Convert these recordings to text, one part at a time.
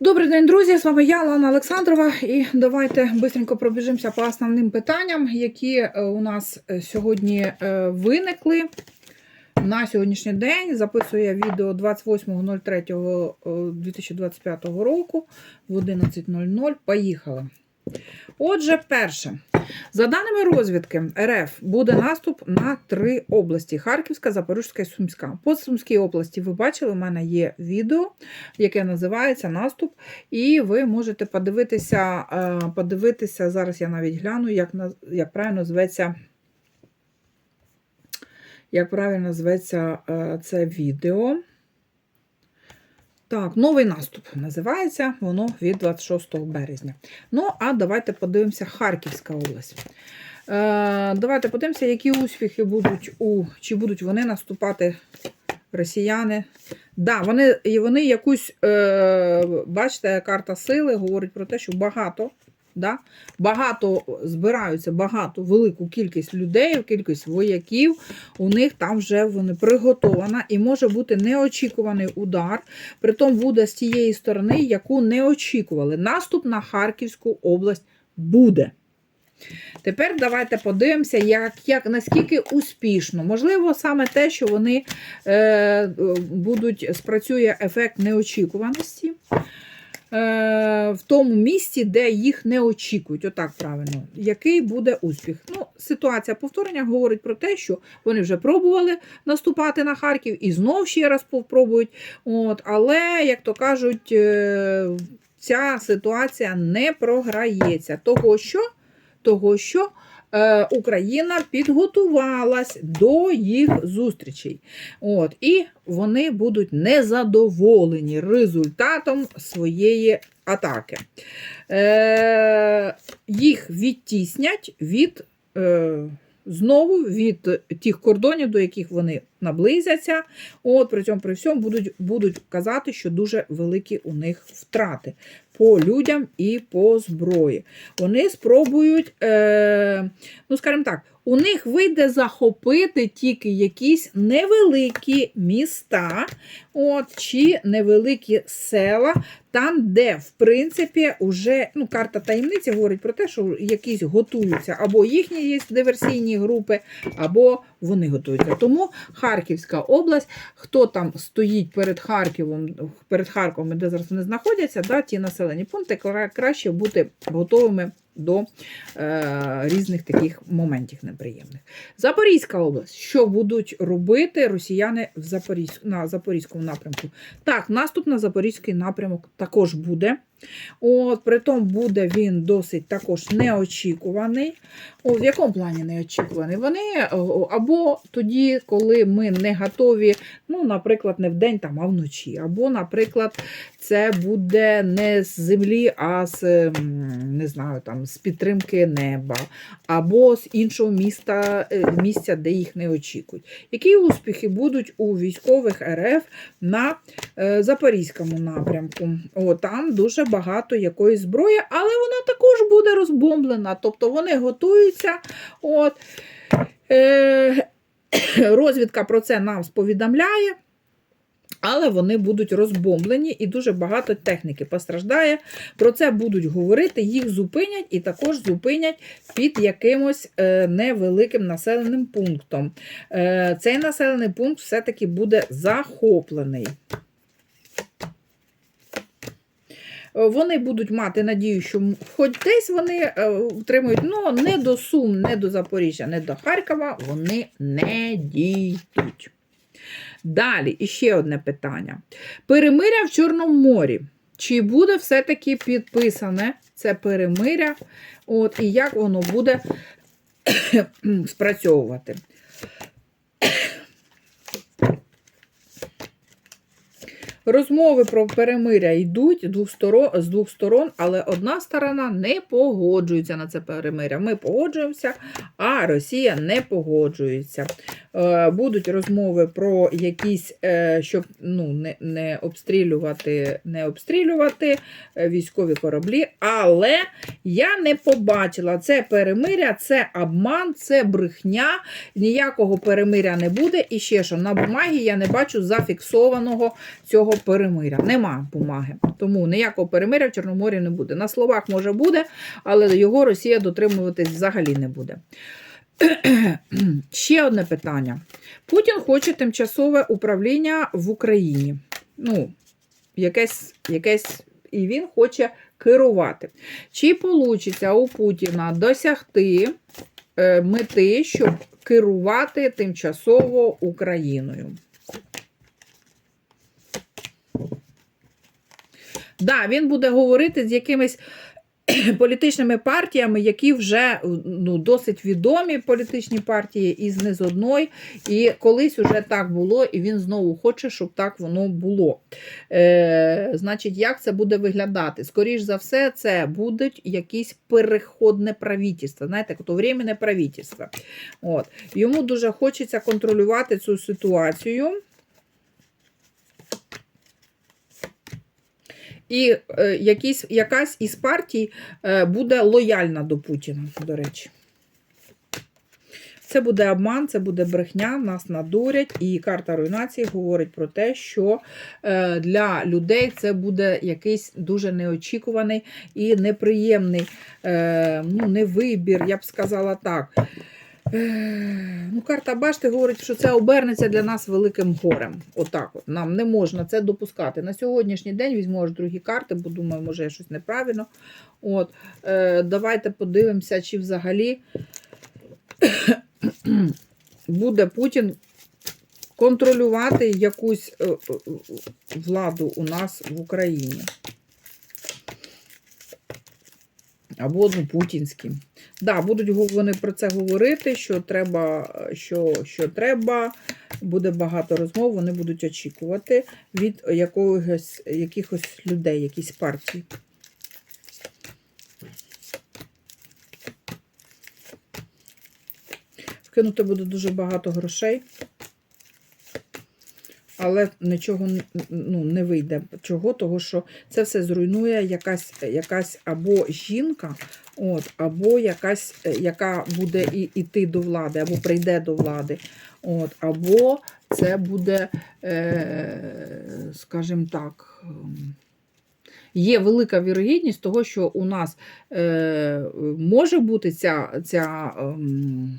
Добрий день, друзі! З вами я, Лана Олександрова, і давайте швидко пробіжимося по основним питанням, які е, у нас е, сьогодні е, виникли на сьогоднішній день. Записую я відео 28.03.2025 року в 11.00. Поїхали. Отже, перше. За даними розвідки, РФ буде наступ на три області: Харківська, Запорізька і Сумська. По Сумській області ви бачили, у мене є відео, яке називається Наступ. І ви можете подивитися, е, подивитися зараз я навіть гляну, як, як правильно зветься. Як правильно зветься е, це відео. Так, новий наступ називається воно від 26 березня. Ну, а давайте подивимося Харківська область. Е, давайте подивимося, які успіхи будуть у чи будуть вони наступати росіяни. Да, вони, вони якусь, е, бачите, карта сили говорить про те, що багато. Да? Багато збираються багато, велику кількість людей, кількість вояків. У них там вже вони приготована і може бути неочікуваний удар. Притом буде з тієї сторони, яку не очікували. Наступ на Харківську область буде. Тепер давайте подивимося, як, як, наскільки успішно. Можливо, саме те, що вони е, будуть, спрацює ефект неочікуваності. Е, в тому місці, де їх не очікують, отак правильно, який буде успіх. Ну, Ситуація повторення говорить про те, що вони вже пробували наступати на Харків і знов ще раз попробують. От, але, як то кажуть, е, ця ситуація не програється. Того, що, того, що Україна підготувалась до їх зустрічей. От, і вони будуть незадоволені результатом своєї атаки. Е, їх відтіснять від. Е, Знову від тих кордонів, до яких вони наблизяться, от при цьому при всьому будуть будуть казати, що дуже великі у них втрати по людям і по зброї. Вони спробують, е, ну скажімо так, у них вийде захопити тільки якісь невеликі міста, от, чи невеликі села, там, де, в принципі, уже ну, карта таємниці говорить про те, що якісь готуються, або їхні є диверсійні групи, або вони готуються. Тому Харківська область, хто там стоїть перед Харковом, перед Харковом, де зараз вони знаходяться, да, ті населені пункти, краще бути готовими до е, різних таких моментів неприємних. Запорізька область. Що будуть робити росіяни в Запорізь... на Запорізькому напрямку? Так, наступ на Запорізький напрямок також буде. От, Притом буде він досить також неочікуваний. О, в якому плані неочікуваний? Вони або тоді, коли ми не готові, ну, наприклад, не вдень, там, а вночі. Або, наприклад, це буде не з землі, а з не знаю, там, з підтримки неба, або з іншого міста, е, місця, де їх не очікують. Які успіхи будуть у військових РФ на е, Запорізькому напрямку? О, там дуже багато якоїсь зброї, але вона також буде розбомблена. Тобто вони готуються. От, е, розвідка про це нам сповідомляє. Але вони будуть розбомблені і дуже багато техніки постраждає. Про це будуть говорити, їх зупинять і також зупинять під якимось е, невеликим населеним пунктом. Е, цей населений пункт все-таки буде захоплений. Е, Вони будуть мати надію, що хоч десь вони е, утримують, ну не до Сум, не до Запоріжжя, не до Харкова, вони не дійдуть. Далі, іще одне питання. Перемиря в Чорному морі. Чи буде все-таки підписане це перемиря? От, і як воно буде спрацьовувати? Розмови про перемиря йдуть двох сторон з двох сторон, але одна сторона не погоджується на це перемиря. Ми погоджуємося, а Росія не погоджується. Е, будуть розмови про якісь, е, щоб ну, не, не обстрілювати, не обстрілювати е, військові кораблі, але я не побачила це перемиря, це обман, це брехня, ніякого перемиря не буде. І ще що на бумагі я не бачу зафіксованого цього перемиря. Нема бумаги. Тому ніякого перемиря в Чорноморі не буде. На словах може буде, але його Росія дотримуватись взагалі не буде. Ще одне питання. Путін хоче тимчасове управління в Україні. Ну, якесь, якесь, і він хоче керувати. Чи вийде у Путіна досягти е, мети, щоб керувати тимчасово Україною? Да, він буде говорити з якимись політичними партіями, які вже ну, досить відомі політичні партії із не з одної. І колись уже так було, і він знову хоче, щоб так воно було. Е, Значить, як це буде виглядати? Скоріш за все, це будуть якісь переходне правительство. Знаєте, то временне правительство. От. Йому дуже хочеться контролювати цю ситуацію. І е, якісь, якась із партій е, буде лояльна до Путіна, до речі. Це буде обман, це буде брехня, нас надурять, і карта руйнації говорить про те, що е, для людей це буде якийсь дуже неочікуваний і неприємний е, ну, не вибір, я б сказала так. Е, Ну, карта башти говорить, що це обернеться для нас великим горем. Отак от. Нам не можна це допускати. На сьогоднішній день візьму аж другі карти, бо думаю, може я щось неправильно. От. Е, Давайте подивимося, чи взагалі буде Путін контролювати якусь е, е, владу у нас в Україні. Або ну, путінські. Да, будуть вони про це говорити, що треба, що, що треба, буде багато розмов, вони будуть очікувати від якогось, якихось людей, якісь партії. Вкинути буде дуже багато грошей, але нічого ну, не вийде. Чого? Того, що це все зруйнує якась, якась або жінка, от, або якась, е, яка буде і, іти до влади, або прийде до влади. От, або це буде, е, скажімо так, ем, є велика вірогідність того, що у нас е, може бути ця, ця ем,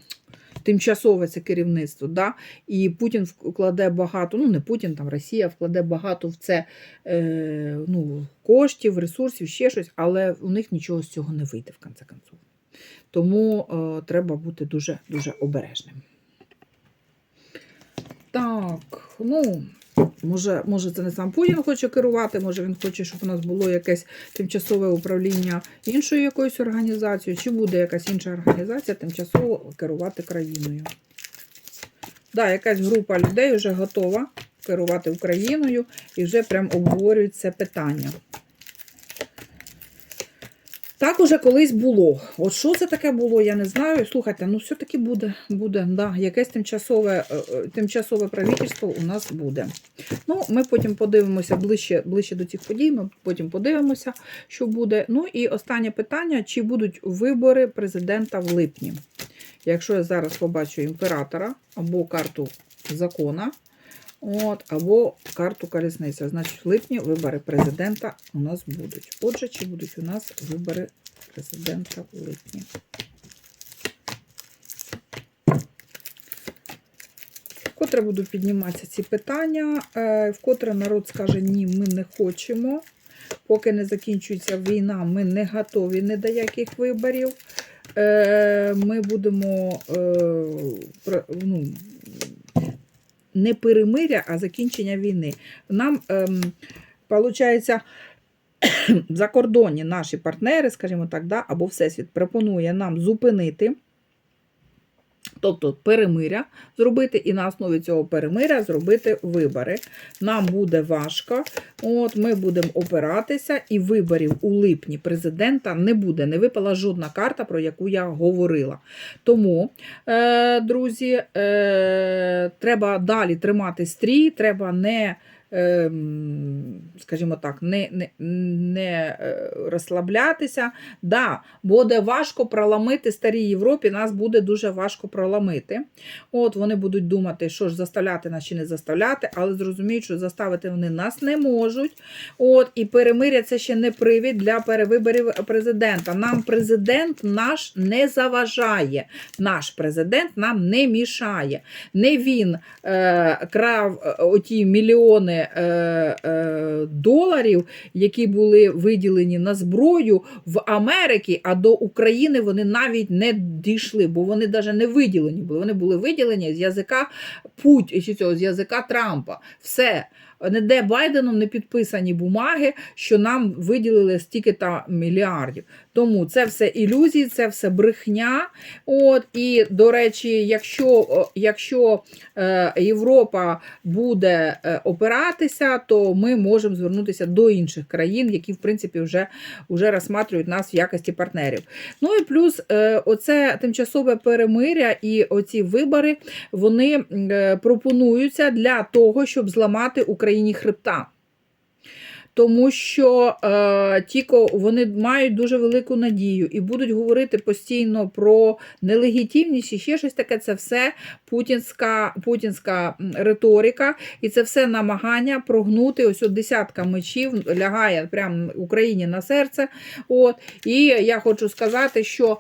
тимчасове це керівництво, да? і Путін вкладе багато, ну не Путін, там Росія вкладе багато в це е, ну, коштів, ресурсів, ще щось, але у них нічого з цього не вийде в кінці концов. Тому е, треба бути дуже дуже обережним. Так, ну, може, може, це не сам Путін хоче керувати, може він хоче, щоб у нас було якесь тимчасове управління іншою якоюсь організацією, чи буде якась інша організація тимчасово керувати країною. Да, якась група людей вже готова керувати Україною і вже прям обговорюють це питання. Так уже колись було. От що це таке було, я не знаю. Слухайте, ну все-таки буде, буде, да, якесь тимчасове, е, е, тимчасове правительство у нас буде. Ну, ми потім подивимося ближче, ближче до цих подій, ми потім подивимося, що буде. Ну і останнє питання: чи будуть вибори президента в липні? Якщо я зараз побачу імператора або карту закона, от, або карту колісниця, значить в липні вибори президента у нас будуть. Отже, чи будуть у нас вибори президента в липні? Вкотре буду підніматися ці питання, е, вкотре народ скаже, ні, ми не хочемо. Поки не закінчується війна, ми не готові ні до яких виборів. Е, Ми будемо е, ну, не перемиря, а закінчення війни. Нам, ем, виходить, закордонні наші партнери, скажімо так, да, або Всесвіт пропонує нам зупинити Тобто перемиря зробити і на основі цього перемиря зробити вибори. Нам буде важко. От Ми будемо опиратися, і виборів у липні президента не буде. Не випала жодна карта, про яку я говорила. Тому, е, друзі, е, треба далі тримати стрій, треба не. Ем, Скажімо так, не, не, не е, розслаблятися. Да, буде важко проламити старій Європі, нас буде дуже важко проламити. От Вони будуть думати, що ж заставляти нас чи не заставляти, але зрозуміють, що заставити вони нас не можуть. От І перемиря це ще не привід для перевиборів президента. Нам президент наш не заважає. Наш президент нам не мішає. Не він е, крав е, оті мільйони доларів, які були виділені на зброю в Америці, а до України вони навіть не дійшли, бо вони навіть не виділені були. Вони були виділені з язика Путь, цього, з язика Трампа. Все. Ніде Байденом не підписані бумаги, що нам виділили стільки та мільярдів. Тому це все ілюзії, це все брехня. От, І, до речі, якщо, якщо е, Європа буде е, опиратися, то ми можемо звернутися до інших країн, які, в принципі, вже, вже розсматривають нас в якості партнерів. Ну і плюс е, оце тимчасове перемиря і оці вибори вони пропонуються для того, щоб зламати Україні хребта. Тому що е, тільки вони мають дуже велику надію і будуть говорити постійно про нелегітимність і ще щось таке. Це все путінська путінська риторика, і це все намагання прогнути. Ось от десятка мечів лягає прямо Україні на серце. От і я хочу сказати, що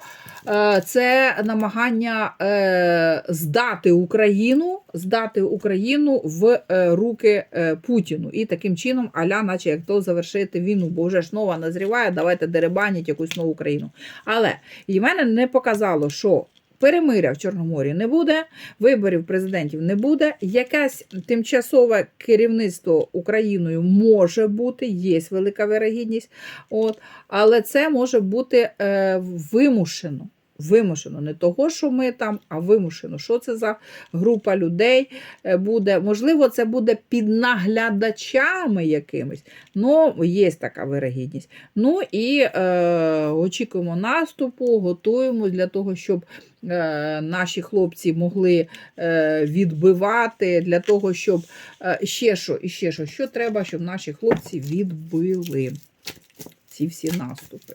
е, це намагання е, здати Україну, здати Україну в е, руки е, Путіну і таким чином, аля, наче як то завершити війну, бо вже ж нова назріває, давайте деребанять якусь нову країну. Але і мене не показало, що. Перемиря в Чорноморі не буде, виборів президентів не буде. Якесь тимчасове керівництво Україною може бути, є велика вирогідність, от, але це може бути е, вимушено. Вимушено не того, що ми там, а вимушено. Що це за група людей е, буде? Можливо, це буде під наглядачами якимись. Ну, є така вирогідність. Ну і е, очікуємо наступу, готуємо для того, щоб е, наші хлопці могли е, відбивати, для того, щоб ще що, і ще що, що треба, щоб наші хлопці відбили ці всі наступи.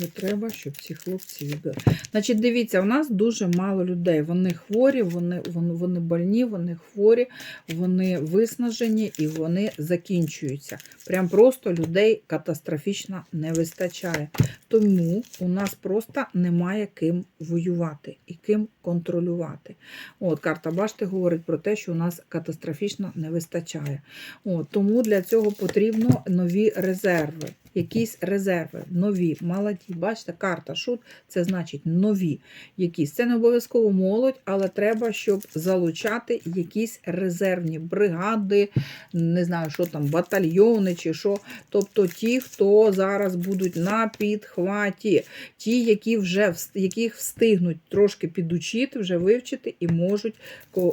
Що треба, щоб ці хлопці відбили. Значить, дивіться, у нас дуже мало людей. Вони хворі, вони, вони, вони больні, вони хворі, вони виснажені і вони закінчуються. Прям просто людей катастрофічно не вистачає. Тому у нас просто немає ким воювати і ким контролювати. От, карта башти говорить про те, що у нас катастрофічно не вистачає. От, тому для цього потрібно нові резерви. Якісь резерви, нові, молоді. Бачите, карта шут це значить нові якісь. Це не обов'язково молодь, але треба, щоб залучати якісь резервні бригади, не знаю, що там, батальйони чи що. Тобто ті, хто зараз будуть на підхваті, ті, які вже яких встигнуть трошки підучити, вже вивчити і можуть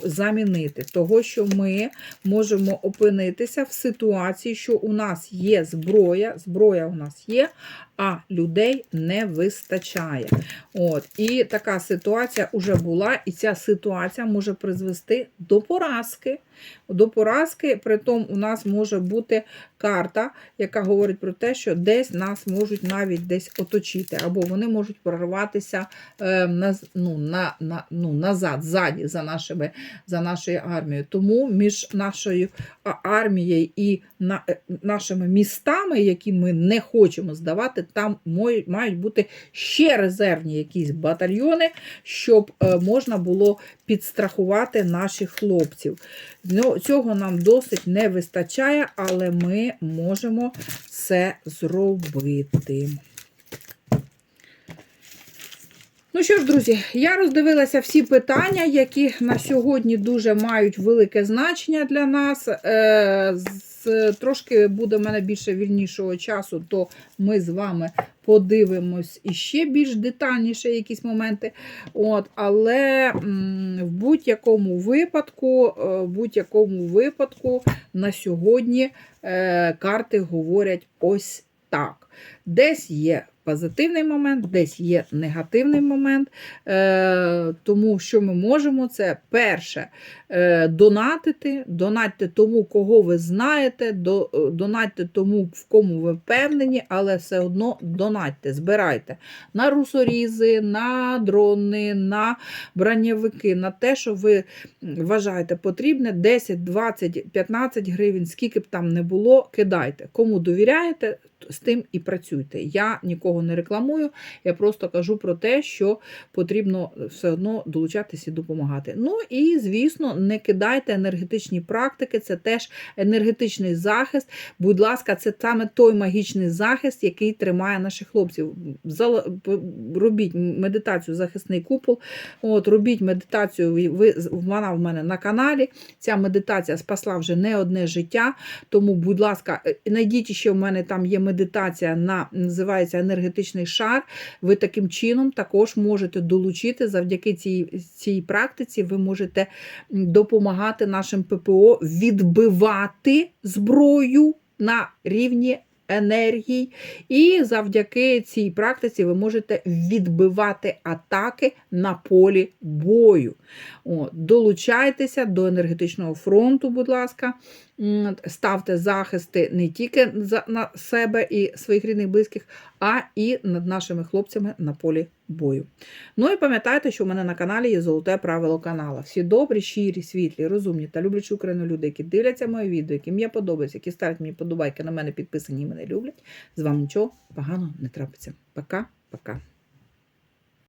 замінити. Того, що ми можемо опинитися в ситуації, що у нас є зброя, зброя у нас є, а людей не вистачає. От. І така ситуація вже була, і ця ситуація може призвести до поразки. До поразки, притом у нас може бути карта, яка говорить про те, що десь нас можуть навіть десь оточити, або вони можуть прорватися е, наз, ну, на, на, ну, назад, ззаді за, нашими, за нашою армією. Тому між нашою армією і на, е, нашими містами, які ми не хочемо здавати, там мають бути ще резервні якісь батальйони, щоб е, можна було підстрахувати наших хлопців. Ну, Цього нам досить не вистачає, але ми можемо це зробити. Ну що ж, друзі, я роздивилася всі питання, які на сьогодні дуже мають велике значення для нас. Е, Трошки буде в мене більше вільнішого часу, то ми з вами подивимось іще більш детальніше якісь моменти. От, Але в будь-якому випадку, е, в будь-якому випадку на сьогодні е, карти говорять ось так. Десь є позитивний момент, десь є негативний момент. Е, тому що ми можемо це перше е, донатити, донатьте тому, кого ви знаєте, до, е, донатьте тому, в кому ви впевнені, але все одно донатьте, збирайте на русорізи, на дрони, на бронєвики, на те, що ви вважаєте потрібне, 10, 20, 15 гривень, скільки б там не було, кидайте. Кому довіряєте, з тим і працюйте. Я нікого не рекламую, я просто кажу про те, що потрібно все одно долучатися і допомагати. Ну і, звісно, не кидайте енергетичні практики, це теж енергетичний захист. Будь ласка, це саме той магічний захист, який тримає наших хлопців. Робіть медитацію захисний купол. От, робіть медитацію. Ви вона в мене на каналі. Ця медитація спасла вже не одне життя. Тому, будь ласка, е, знайдіть ще в мене там є медитація на називається енергетичний шар. Ви таким чином також можете долучити завдяки цій, цій практиці. Ви можете допомагати нашим ППО відбивати зброю на рівні енергій. І завдяки цій практиці ви можете відбивати атаки на полі бою. От, долучайтеся до енергетичного фронту, будь ласка. Ставте захисти не тільки на себе і своїх рідних близьких, а і над нашими хлопцями на полі бою. Ну і пам'ятайте, що в мене на каналі є золоте правило канала. Всі добрі, щирі, світлі, розумні та люблячі Україну люди, які дивляться мої відео, яким я подобаюся, які ставлять мені подобайки, на мене підписані і мене люблять. З вами нічого поганого не трапиться. Пока-пока.